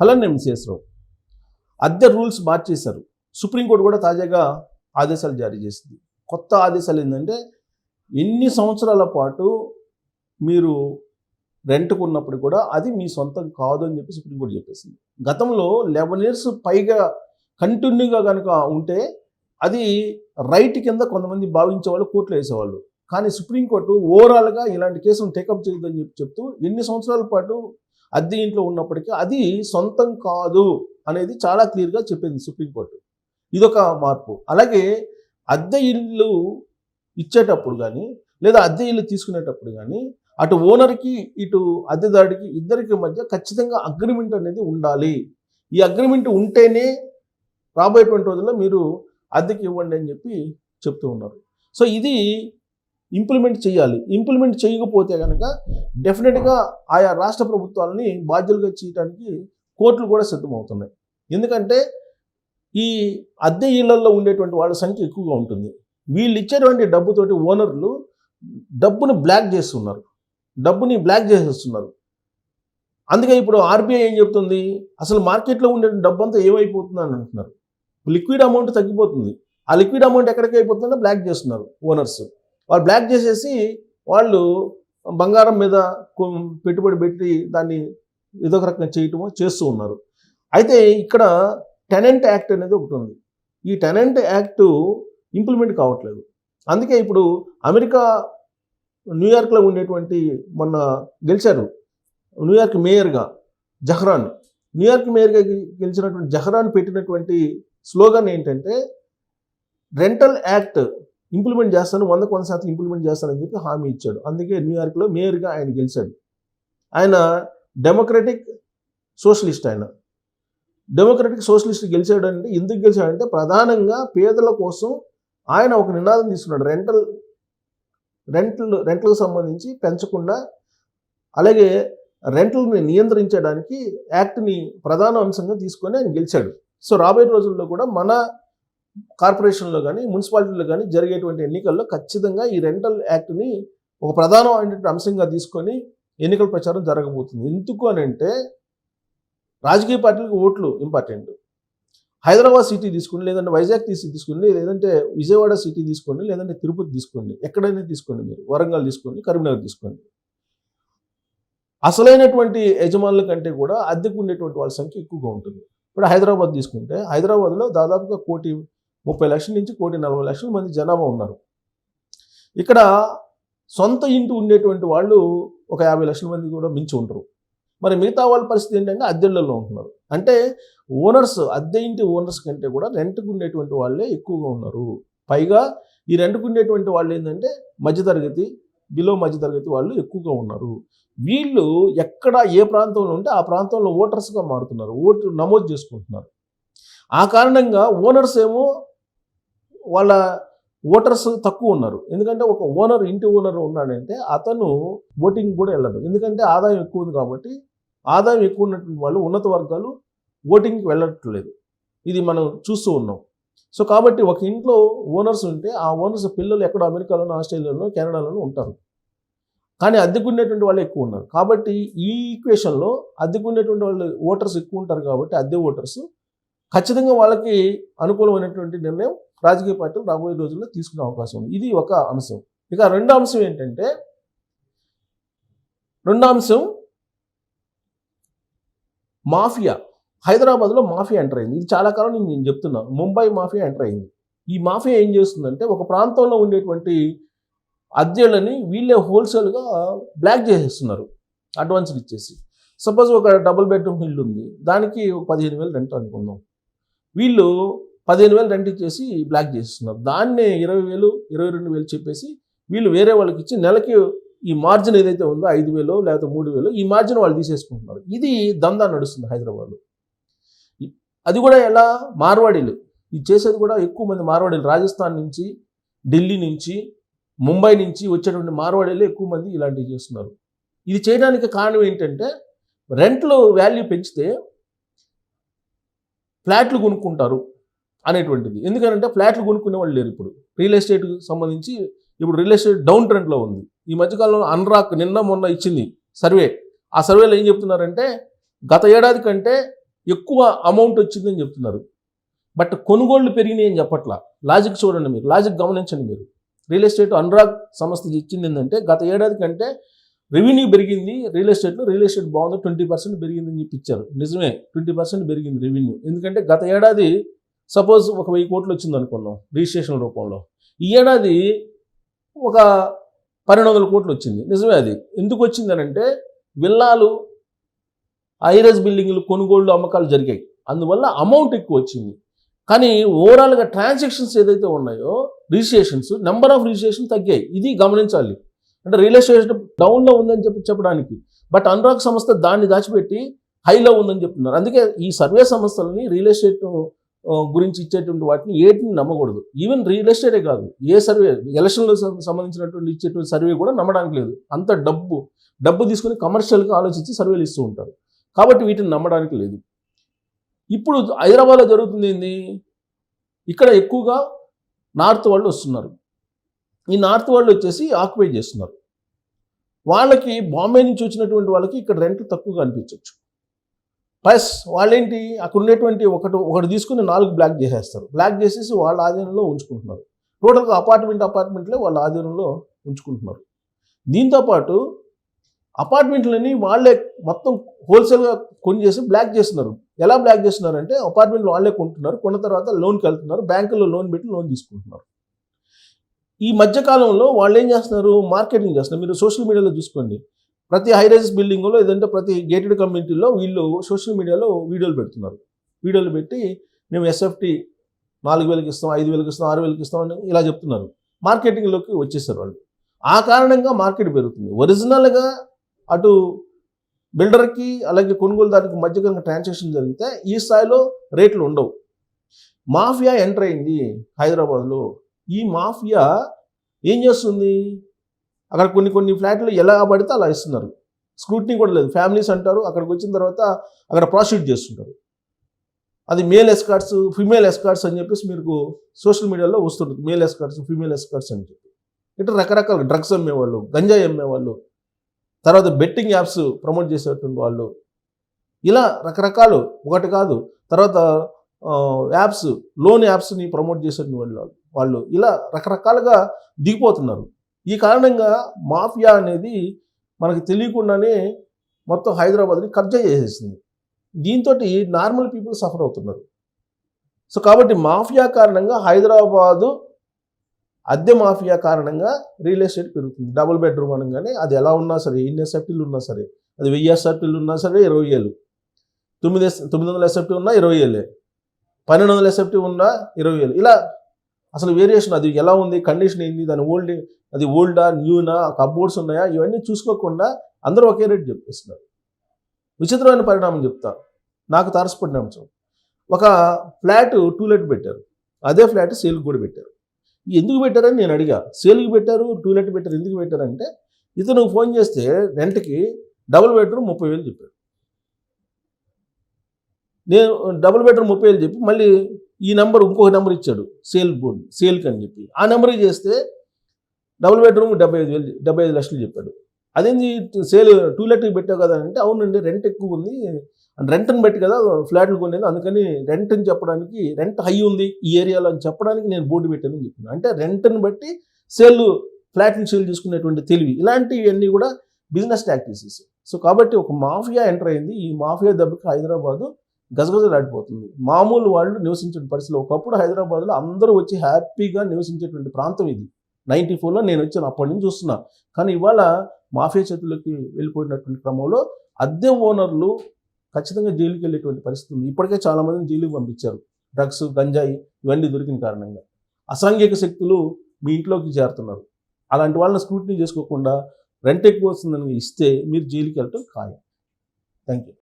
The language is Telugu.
అలానే ఎంసీఎస్ అద్దె రూల్స్ మార్చేశారు. సుప్రీంకోర్టు కూడా తాజాగా ఆదేశాలు జారీ చేసింది. కొత్త ఆదేశాలు ఏంటంటే ఎన్ని సంవత్సరాల పాటు మీరు రెంట్కు ఉన్నప్పుడు కూడా అది మీ సొంతం కాదు అని చెప్పి సుప్రీంకోర్టు చెప్పేసింది. గతంలో లెవెన్ ఇయర్స్ పైగా కంటిన్యూగా కనుక ఉంటే అది రైట్ కింద కొంతమంది భావించే వాళ్ళు కోర్టులో వేసేవాళ్ళు. కానీ సుప్రీంకోర్టు ఓవరాల్గా ఇలాంటి కేసును టేకప్ చేయొద్దని చెప్పి చెప్తూ ఎన్ని సంవత్సరాల పాటు అద్దె ఇంట్లో ఉన్నప్పటికీ అది సొంతం కాదు అనేది చాలా క్లియర్గా చెప్పింది సుప్రీంకోర్టు ఇదొక మార్పు. అలాగే అద్దె ఇల్లు ఇచ్చేటప్పుడు కానీ లేదా అద్దె ఇల్లు తీసుకునేటప్పుడు కానీ అటు ఓనర్కి ఇటు అద్దెదారుడికి ఇద్దరికి మధ్య ఖచ్చితంగా అగ్రిమెంట్ అనేది ఉండాలి. ఈ అగ్రిమెంట్ ఉంటేనే రాబోయేటువంటి రోజుల్లో మీరు అద్దెకి ఇవ్వండి అని చెప్పి చెప్తూ ఉన్నారు. సో ఇది ఇంప్లిమెంట్ చేయాలి. ఇంప్లిమెంట్ చేయకపోతే కనుక డెఫినెట్గా ఆయా రాష్ట్ర ప్రభుత్వాలని బాధ్యులుగా చేయడానికి కోర్టులు కూడా సిద్ధమవుతున్నాయి. ఎందుకంటే ఈ అద్దె ఇళ్ళలో ఉండేటువంటి వాళ్ళ సంఖ్య ఎక్కువగా ఉంటుంది. వీళ్ళు ఇచ్చేటువంటి డబ్బుతోటి ఓనర్లు డబ్బుని బ్లాక్ చేస్తున్నారు. డబ్బుని బ్లాక్ చేసేస్తున్నారు. అందుకే ఇప్పుడు ఆర్బీఐ ఏం చెప్తుంది? అసలు మార్కెట్లో ఉండే డబ్బు అంతా ఏమైపోతుంది అని అంటున్నారు. లిక్విడ్ అమౌంట్ తగ్గిపోతుంది. ఆ లిక్విడ్ అమౌంట్ ఎక్కడికి అయిపోతుందో బ్లాక్ చేస్తున్నారు ఓనర్స్. వాళ్ళు బ్లాక్ చేసేసి వాళ్ళు బంగారం మీద పెట్టుబడి పెట్టి దాన్ని ఏదో ఒక రకంగా చేయటమో చేస్తూ ఉన్నారు. అయితే ఇక్కడ టెనెంట్ యాక్ట్ అనేది ఒకటి ఉంది. ఈ టెనెంట్ యాక్ట్ ఇంప్లిమెంట్ కావట్లేదు. అందుకే ఇప్పుడు అమెరికా న్యూయార్క్లో ఉండేటువంటి మొన్న గెలిచారు న్యూయార్క్ మేయర్గా జహ్రాన్. న్యూయార్క్ మేయర్గా గెలిచినటువంటి జహ్రాన్ పెట్టినటువంటి స్లోగన్ ఏంటంటే రెంటల్ యాక్ట్ ఇంప్లిమెంట్ చేస్తాను వంద వంద శాతం ఇంప్లిమెంట్ చేస్తానని చెప్పి హామీ ఇచ్చాడు. అందుకే న్యూయార్క్లో మేయర్గా ఆయన గెలిచాడు. ఆయన డెమోక్రటిక్ సోషలిస్ట్ ఆయన. డెమోక్రటిక్ సోషలిస్ట్ గెలిచాడు అంటే ఎందుకు గెలిచాడంటే ప్రధానంగా పేదల కోసం ఆయన ఒక నినాదం తీసుకున్నాడు. రెంటల్ రెంట్లు రెంట్లకు సంబంధించి పెంచకుండా అలాగే రెంట్లని నియంత్రించడానికి యాక్ట్ని ప్రధాన అంశంగా తీసుకొని ఆయన గెలిచాడు. సో రాబోయే రోజుల్లో కూడా మన కార్పొరేషన్లో కానీ మున్సిపాలిటీలో కానీ జరిగేటువంటి ఎన్నికల్లో ఖచ్చితంగా ఈ రెంటల్ యాక్ట్ని ఒక ప్రధానమైనటువంటి అంశంగా తీసుకొని ఎన్నికల ప్రచారం జరగబోతుంది. ఎందుకు అని అంటే రాజకీయ పార్టీలకు ఓట్లు ఇంపార్టెంట్. హైదరాబాద్ సిటీ తీసుకోండి లేదంటే వైజాగ్ సిటీ తీసుకోండి లేదంటే విజయవాడ సిటీ తీసుకోండి లేదంటే తిరుపతి తీసుకోండి ఎక్కడైనా తీసుకోండి మీరు వరంగల్ తీసుకోండి కరీంనగర్ తీసుకోండి. అసలైనటువంటి యజమానుల కంటే కూడా అద్దెకు ఉండేటువంటి వాళ్ళ సంఖ్య ఎక్కువగా ఉంటుంది. ఇప్పుడు హైదరాబాద్ తీసుకుంటే హైదరాబాద్లో దాదాపుగా కోటి ముప్పై లక్షల నుంచి కోటి నలభై లక్షల మంది జనాభా ఉన్నారు. ఇక్కడ సొంత ఇంటి ఉండేటువంటి వాళ్ళు ఒక యాభై లక్షల మంది కూడా మించి ఉంటారు. మరి మిగతా వాళ్ళ పరిస్థితి ఏంటంటే అద్దెళ్ళలో ఉంటున్నారు. అంటే ఓనర్స్ అద్దె ఇంటి ఓనర్స్ కంటే కూడా రెంట్కు ఉండేటువంటి వాళ్ళే ఎక్కువగా ఉన్నారు. పైగా ఈ రెంట్కు ఉండేటువంటి వాళ్ళు ఏంటంటే మధ్యతరగతి బిలో మధ్యతరగతి వాళ్ళు ఎక్కువగా ఉన్నారు. వీళ్ళు ఎక్కడ ఏ ప్రాంతంలో ఉంటే ఆ ప్రాంతంలో ఓటర్స్గా మారుతున్నారు. ఓటు నమోదు చేసుకుంటున్నారు. ఆ కారణంగా ఓనర్స్ ఏమో వాళ్ళ ఓటర్స్ తక్కువ ఉన్నారు. ఎందుకంటే ఒక ఓనర్ ఇంటి ఓనర్ ఉన్నాడంటే అతను ఓటింగ్ కూడా వెళ్ళడు ఎందుకంటే ఆదాయం ఎక్కువ ఉంది కాబట్టి ఆదాయం ఎక్కువ ఉన్నటువంటి వాళ్ళు ఉన్నత వర్గాలు ఓటింగ్కి వెళ్ళట్లేదు. ఇది మనం చూస్తూ ఉన్నాం. సో కాబట్టి ఒక ఇంట్లో ఓనర్స్ ఉంటే ఆ ఓనర్స్ పిల్లలు ఎక్కడ అమెరికాలోనో ఆస్ట్రేలియాలోనో కెనడాలోనో ఉంటారు. కానీ అద్దెకున్నటువంటి వాళ్ళు ఎక్కువ ఉన్నారు. కాబట్టి ఈ ఈక్వేషన్లో అద్దెకున్నటువంటి వాళ్ళు ఓటర్స్ ఎక్కువ ఉంటారు కాబట్టి అద్దె ఓటర్స్ ఖచ్చితంగా వాళ్ళకి అనుకూలమైనటువంటి నిర్ణయం రాజకీయ పార్టీలు రాబోయే రోజుల్లో తీసుకునే అవకాశం ఉంది. ఇది ఒక అంశం. ఇక రెండో అంశం ఏంటంటే రెండో అంశం మాఫియా. హైదరాబాద్లో మాఫియా ఎంటర్ అయింది. ఇది చాలా కాలం నేను చెప్తున్నాను ముంబై మాఫియా ఎంటర్ అయింది. ఈ మాఫియా ఏం చేస్తుందంటే ఒక ప్రాంతంలో ఉండేటువంటి అద్దెలని వీళ్ళే హోల్సేల్గా బ్లాక్ చేసేస్తున్నారు. అడ్వాన్స్లు ఇచ్చేసి. సపోజ్ ఒక డబుల్ బెడ్రూమ్ ఇల్లు ఉంది దానికి ఒక పదిహేను వేలు రెంట్ అనుకుందాం. వీళ్ళు పదిహేను వేలు రెంట్ ఇచ్చేసి బ్లాక్ చేస్తున్నారు. దాన్నే ఇరవై వేలు ఇరవై రెండు వేలు చెప్పేసి వీళ్ళు వేరే వాళ్ళకి ఇచ్చి నెలకి ఈ మార్జిన్ ఏదైతే ఉందో ఐదు వేలు లేకపోతే మూడు వేలు ఈ మార్జిన్ వాళ్ళు తీసేసుకుంటున్నారు. ఇది దందా నడుస్తుంది హైదరాబాద్లో. అది కూడా ఎలా? మార్వాడీలు. ఇది చేసేది కూడా ఎక్కువ మంది మార్వాడీలు. రాజస్థాన్ నుంచి ఢిల్లీ నుంచి ముంబై నుంచి వచ్చేటువంటి మార్వాడీలు ఎక్కువ మంది ఇలాంటివి చేస్తున్నారు. ఇది చేయడానికి కారణం ఏంటంటే రెంట్లు వాల్యూ పెంచితే ఫ్లాట్లు కొనుక్కుంటారు అనేటువంటిది. ఎందుకంటే ఫ్లాట్లు కొనుక్కునే వాళ్ళు లేరు ఇప్పుడు. రియల్ ఎస్టేట్కి సంబంధించి ఇప్పుడు రియల్ ఎస్టేట్ డౌన్ ట్రెండ్లో ఉంది. ఈ మధ్యకాలంలో అన్రాక్ నిన్న మొన్న ఇచ్చింది సర్వే. ఆ సర్వేలో ఏం చెప్తున్నారంటే గత ఏడాది కంటే ఎక్కువ అమౌంట్ వచ్చిందని చెప్తున్నారు. బట్ కొనుగోళ్ళు పెరిగినాయి అని చెప్పట్లా. లాజిక్ చూడండి మీరు. లాజిక్ గమనించండి మీరు. రియల్ ఎస్టేట్ అనురాగ్ సంస్థ ఇచ్చింది ఏంటంటే గత ఏడాది కంటే రెవెన్యూ పెరిగింది రియల్ ఎస్టేట్లో రియల్ ఎస్టేట్ బాగుంది ట్వంటీ పర్సెంట్ పెరిగిందని చెప్పి ఇచ్చారు. నిజమే ట్వంటీ పర్సెంట్ పెరిగింది రెవెన్యూ ఎందుకంటే గత ఏడాది సపోజ్ ఒక వెయ్యి కోట్లు వచ్చింది అనుకున్నాం రిజిస్ట్రేషన్ రూపంలో. ఈ ఏడాది ఒక పన్నెండు వందల కోట్లు వచ్చింది. నిజమే అది. ఎందుకు వచ్చింది అంటే విల్లాలు ఐరస్ బిల్డింగ్లు కొనుగోళ్ళు అమ్మకాలు జరిగాయి. అందువల్ల అమౌంట్ ఎక్కువ వచ్చింది. కానీ ఓవరాల్గా ట్రాన్సాక్షన్స్ ఏదైతే ఉన్నాయో రిజిస్ట్రేషన్స్ నెంబర్ ఆఫ్ రిజిస్ట్రేషన్ తగ్గాయి. ఇది గమనించాలి. అంటే రియల్ ఎస్టేట్ డౌన్లో ఉందని చెప్పి చెప్పడానికి. బట్ అనురాగ్ సంస్థ దాన్ని దాచిపెట్టి హైలో ఉందని చెప్తున్నారు. అందుకే ఈ సర్వే సంస్థలని రియల్ ఎస్టేట్ గురించి ఇచ్చేటువంటి వాటిని ఏటిని నమ్మకూడదు. ఈవెన్ రియల్ ఎస్టేటే కాదు ఏ సర్వే ఎలక్షన్లకు సంబంధించినటువంటి ఇచ్చేటువంటి సర్వే కూడా నమ్మడానికి లేదు. అంత డబ్బు డబ్బు తీసుకుని కమర్షియల్గా ఆలోచించి సర్వేలు ఇస్తూ ఉంటారు. కాబట్టి వీటిని నమ్మడానికి లేదు. ఇప్పుడు హైదరాబాద్లో జరుగుతుంది ఏంది? ఇక్కడ ఎక్కువగా నార్త్ వాళ్ళు వస్తున్నారు. ఈ నార్త్ వాళ్ళు వచ్చేసి ఆక్యుపై చేస్తున్నారు. వాళ్ళకి బాంబే నుంచి వచ్చినటువంటి వాళ్ళకి ఇక్కడ రెంట్లు తక్కువగా అనిపించవచ్చు ప్లస్ వాళ్ళేంటి? అక్కడ ఉన్నటువంటి ఒకటి ఒకటి తీసుకుని నాలుగు బ్లాక్ చేసేస్తారు. బ్లాక్ చేసేసి వాళ్ళ ఆధీనంలో ఉంచుకుంటున్నారు. టోటల్గా అపార్ట్మెంట్ అపార్ట్మెంట్లే వాళ్ళ ఆధీనంలో ఉంచుకుంటున్నారు. దీంతోపాటు అపార్ట్మెంట్లని వాళ్ళే మొత్తం హోల్సేల్గా కొని చేసి బ్లాక్ చేస్తున్నారు. ఎలా బ్లాక్ చేస్తున్నారు అంటే అపార్ట్మెంట్లు వాళ్ళే కొంటున్నారు. కొన్న తర్వాత లోన్కి వెళ్తున్నారు. బ్యాంకులో లోన్ పెట్టి లోన్ తీసుకుంటున్నారు. ఈ మధ్యకాలంలో వాళ్ళు ఏం చేస్తున్నారు? మార్కెటింగ్ చేస్తున్నారు. మీరు సోషల్ మీడియాలో చూసుకోండి. ప్రతి హైరైజ్ బిల్డింగ్లో ఏదంటే ప్రతి గేటెడ్ కమ్యూనిటీలో వీళ్ళు సోషల్ మీడియాలో వీడియోలు పెడుతున్నారు. వీడియోలు పెట్టి మేము ఎస్ఎఫ్టీ నాలుగు వేలకి ఇస్తాం ఐదు వేలకి ఇస్తాం ఆరు వేలకి ఇస్తాం అని ఇలా చెప్తున్నారు. మార్కెటింగ్లోకి వచ్చేసారు వాళ్ళు. ఆ కారణంగా మార్కెట్ పెరుగుతుంది. ఒరిజినల్గా అటు బిల్డర్కి అలాగే కొనుగోలుదారుకి మధ్య కనుక ట్రాన్సాక్షన్ జరిగితే ఈ స్థాయిలో రేట్లు ఉండవు. మాఫియా ఎంటర్ అయింది హైదరాబాద్లో. ఈ మాఫియా ఏం చేస్తుంది? అక్కడ కొన్ని కొన్ని ఫ్లాట్లు ఎలా పడితే అలా ఇస్తున్నారు. స్క్రూటినీ కూడా లేదు. ఫ్యామిలీస్ అంటారు అక్కడికి వచ్చిన తర్వాత అక్కడ ప్రాసిక్యూట్ చేస్తుంటారు. అది మేల్ ఎస్కార్ట్స్ ఫిమేల్ ఎస్కార్ట్స్ అని చెప్పేసి మీకు సోషల్ మీడియాలో వస్తుంటుంది. మేల్ ఎస్కార్ట్స్ ఫిమేల్ ఎస్కార్ట్స్ అని చెప్పి. ఇట్లా రకరకాల డ్రగ్స్ అమ్మేవాళ్ళు గంజాయి అమ్మేవాళ్ళు తర్వాత బెట్టింగ్ యాప్స్ ప్రమోట్ చేసేటువంటి వాళ్ళు. ఇలా రకరకాలు ఒకటి కాదు తర్వాత యాప్స్ లోన్ యాప్స్ని ప్రమోట్ చేసేటువంటి వాళ్ళు. వాళ్ళు ఇలా రకరకాలుగా దిగిపోతున్నారు. ఈ కారణంగా మాఫియా అనేది మనకు తెలియకుండానే మొత్తం హైదరాబాద్ని కబ్జా చేసేసింది. దీంతో నార్మల్ పీపుల్ సఫర్ అవుతున్నారు. సో కాబట్టి మాఫియా కారణంగా హైదరాబాదు అద్దె మాఫియా కారణంగా రియల్ ఎస్టేట్ పెరుగుతుంది. డబుల్ బెడ్రూమ్ అనగానే అది ఎలా ఉన్నా సరే ఎన్ని ఎస్ఎఫ్టీలు ఉన్నా సరే అది వెయ్యి ఎస్ఎఫ్టీలు ఉన్నా సరే ఇరవై ఏళ్ళు. తొమ్మిది తొమ్మిది వందల ఎస్ఎఫ్టీ ఉన్నా ఇరవై ఏళ్ళే. పన్నెండు వందల ఎస్ఎఫ్టీ ఉన్నా ఇరవై ఏళ్ళు. ఇలా అసలు వేరియేషన్ అది ఎలా ఉంది? కండిషన్ ఏంది? దాని ఓల్డ్ అది ఓల్డా న్యూనా కబోర్డ్స్ ఉన్నాయా? ఇవన్నీ చూసుకోకుండా అందరూ ఒకే రేట్ చెప్పేస్తున్నారు. విచిత్రమైన పరిణామం చెప్తా. నాకు తారసపడిన అంశం. ఒక ఫ్లాట్ టూ లెట్ పెట్టారు. అదే ఫ్లాట్ సేల్కి కూడా పెట్టారు. ఎందుకు పెట్టారని నేను అడిగా. సేల్కి పెట్టారు టూ లెట్ పెట్టారు ఎందుకు పెట్టారంటే ఇతను ఫోన్ చేస్తే రెంట్కి డబుల్ బెడ్రూమ్ ముప్పై వేలు చెప్పాడు. నేను డబుల్ బెడ్రూమ్ ముప్పై వేలు చెప్పి మళ్ళీ ఈ నెంబర్ ఇంకొక నెంబర్ ఇచ్చాడు. సేల్ బోర్డ్ సేల్కి అని చెప్పి. ఆ నెంబర్కి చేస్తే డబుల్ బెడ్రూమ్ డెబ్బై ఐదు వేలు డెబ్బై ఐదు లక్షలు చెప్పాడు. అదేంది సేల్ టూ లెట్కి పెట్టావు కదా అంటే అవునండి రెంట్ ఎక్కువ ఉంది. రెంట్ని బట్టి కదా ఫ్లాట్లు కొనేది. అందుకని రెంట్ అని చెప్పడానికి రెంట్ హై ఉంది ఈ ఏరియాలో అని చెప్పడానికి నేను బోర్డు పెట్టానని చెప్పాను. అంటే రెంట్ని బట్టి సేల్ ఫ్లాట్ని సేల్ చేసుకునేటువంటి తెలివి. ఇలాంటివన్నీ కూడా బిజినెస్ ప్రాక్టీసెస్. సో కాబట్టి ఒక మాఫియా ఎంటర్ అయింది. ఈ మాఫియా దెబ్బకి హైదరాబాదు గజగజలాడిపోతుంది. మామూలు వాళ్ళు నివసించే పరిస్థితులు ఒకప్పుడు హైదరాబాద్లో అందరూ వచ్చి హ్యాపీగా నివసించేటువంటి ప్రాంతం ఇది. నైంటీ ఫోర్లో నేను వచ్చాను అప్పటి నుంచి చూస్తున్నా. కానీ ఇవాళ మాఫియా చేతుల్లోకి వెళ్ళిపోయినటువంటి క్రమంలో అద్దె ఓనర్లు ఖచ్చితంగా జైలుకి వెళ్ళేటువంటి పరిస్థితి ఉంది. ఇప్పటికే చాలామందిని జైలుకి పంపించారు. డ్రగ్స్ గంజాయి ఇవన్నీ దొరికిన కారణంగా. అసాంఘిక శక్తులు మీ ఇంట్లోకి చేరుతున్నారు. అలాంటి వాళ్ళని స్క్రూటినీ చేసుకోకుండా రెంట్ ఎక్కువ వస్తుందని ఇస్తే మీరు జైలుకి వెళ్ళటం ఖాయం. Thank you